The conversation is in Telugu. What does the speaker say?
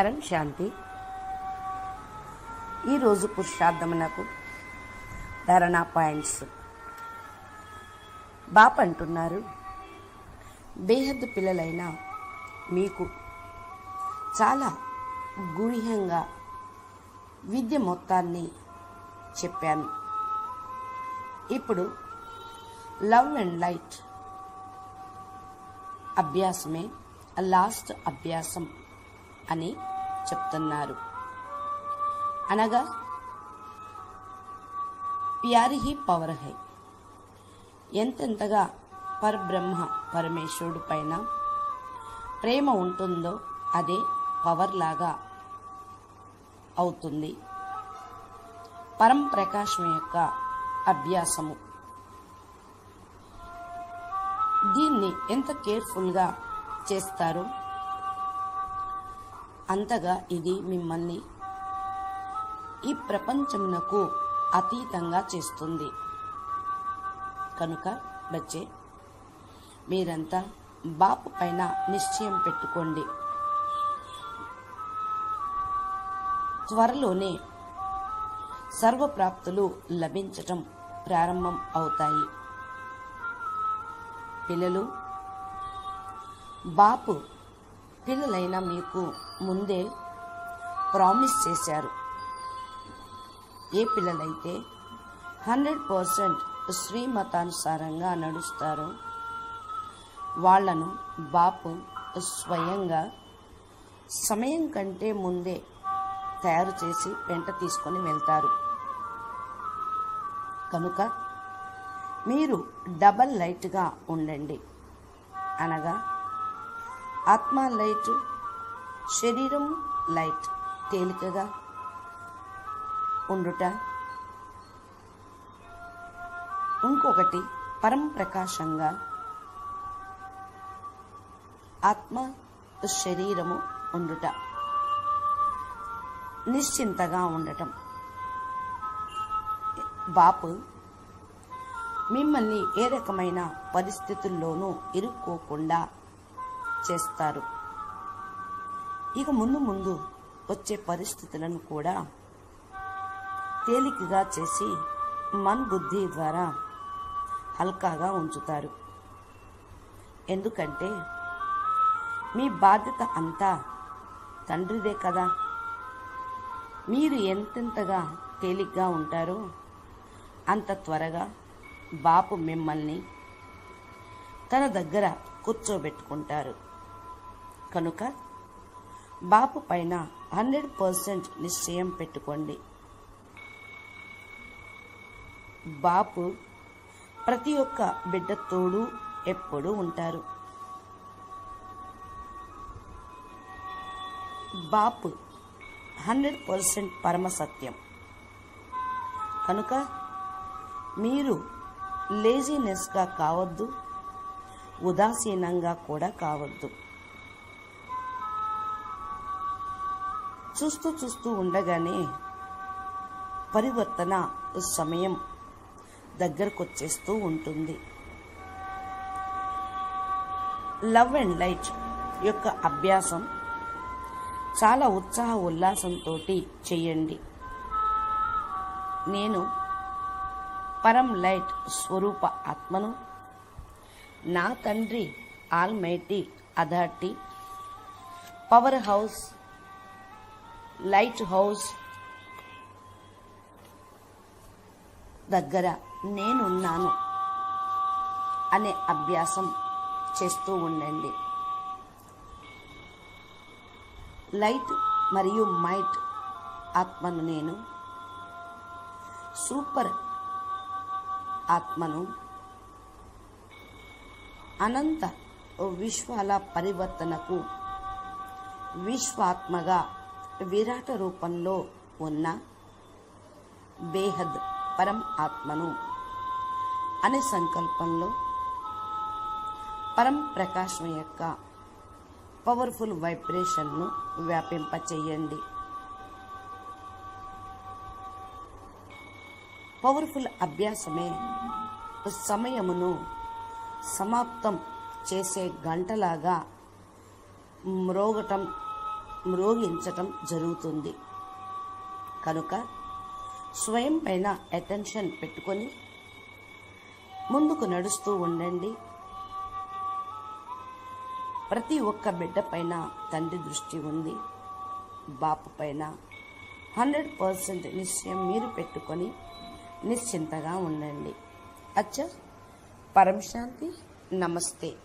పరం శాంతి. ఈరోజు పురుషార్థమునకు ధరణా పాయింట్స్. బాప్ అంటున్నారు బేహద్దు పిల్లలైన మీకు చాలా గూఢ్యంగా విద్య మొత్తాన్ని చెప్పాను. ఇప్పుడు లవ్ అండ్ లైట్ అభ్యాసమే లాస్ట్ అభ్యాసం అని చెప్తున్నారు. అనగా ప్యారి హీ పవర్ హై ఎంతెంతగా పరబ్రహ్మ పరమేశ్వరుడు పైన ప్రేమ ఉంటుందో అదే పవర్ లాగా అవుతుంది. పరం ప్రకాశం యొక్క అభ్యాసము. దీన్ని ఎంత కేర్ఫుల్గా చేస్తారు అంతగా ఇది మిమ్మల్ని ఈ ప్రపంచమునకు అతీతంగా చేస్తుంది. కనుక బచ్చే మీరంతా బాపు పైన నిశ్చయం పెట్టుకోండి. త్వరలోనే సర్వప్రాప్తులు లభించటం ప్రారంభం అవుతాయి. పిల్లలు బాపు పిల్లలైన మీకు ముందే ప్రామిస్ చేశారు. ఏ పిల్లలైతే హండ్రెడ్ పర్సెంట్ శ్రీమతానుసారంగా నడుస్తారో వాళ్ళను బాపు స్వయంగా సమయం కంటే ముందే తయారు చేసి వెంట తీసుకొని వెళ్తారు. కనుక మీరు డబల్ లైట్గా ఉండండి అనగా ఆత్మ లైట్ శరీరం లైట్ తేలికగా ఉండుట. ఇంకొకటి పరం ప్రకాశంగా ఆత్మ శరీరము ఉండుట. నిశ్చింతగా ఉండటం. బాపు మిమ్మల్ని ఏ రకమైన పరిస్థితుల్లోనూ ఇరుక్కోకుండా చేస్తారు. ఇక ముందు ముందు వచ్చే పరిస్థితులను కూడా తేలికగా చేసి మన్ బుద్ధి ద్వారా హల్కాగా ఉంచుతారు. ఎందుకంటే మీ బాధ్యత అంతా తండ్రిదే కదా. మీరు ఎంతెంతగా తేలిగ్గా ఉంటారో అంత త్వరగా బాపు మిమ్మల్ని తన దగ్గర కూర్చోబెట్టుకుంటారు. కనుక బాపు పైన హండ్రెడ్ పర్సెంట్ నిశ్చయం పెట్టుకోండి. బాపు ప్రతి ఒక్క బిడ్డ తోడు ఎప్పుడూ ఉంటారు. బాపు హండ్రెడ్ పర్సెంట్ పరమ సత్యం. కనుక మీరు లేజినెస్గా కావద్దు ఉదాసీనంగా కూడా కావద్దు. చూస్తూ చూస్తూ ఉండగానే పరివర్తన సమయం దగ్గరకు వచ్చేస్తూ ఉంటుంది. లవ్ అండ్ లైట్ యొక్క అభ్యాసం చాలా ఉత్సాహ ఉల్లాసంతో చేయండి. నేను పరం లైట్ స్వరూప ఆత్మను నా తండ్రి almighty authority power house light house దగ్గర నేనున్నాను అనే అభ్యాసం చేస్తూ ఉండండి. లైట్ మరియు మైట్ ఆత్మను నేను సూపర్ ఆత్మను అనంత విశ్వాల పరివర్తనకు విశ్వాత్మగా విరాట రూపంలో ఉన్న బేహద్ పరం ఆత్మను అనే సంకల్పంలో పరం ప్రకాశం యొక్క పవర్ఫుల్ వైబ్రేషన్ను వ్యాపింపచేయండి. పవర్ఫుల్ అభ్యాసమే సమయమును సమాప్తం చేసే గంటలాగా మ్రోగటం మ్రోగించటం జరుగుతుంది. కనుక స్వయం పైన అటెన్షన్ పెట్టుకొని ముందుకు నడుస్తూ ఉండండి. ప్రతి ఒక్క బిడ్డ పైన తండ్రి దృష్టి ఉంది. బాపు పైన హండ్రెడ్ పర్సెంట్ నిశ్చయం మీరు పెట్టుకొని నిశ్చింతగా ఉండండి. అచ్చా పరమశాంతి నమస్తే.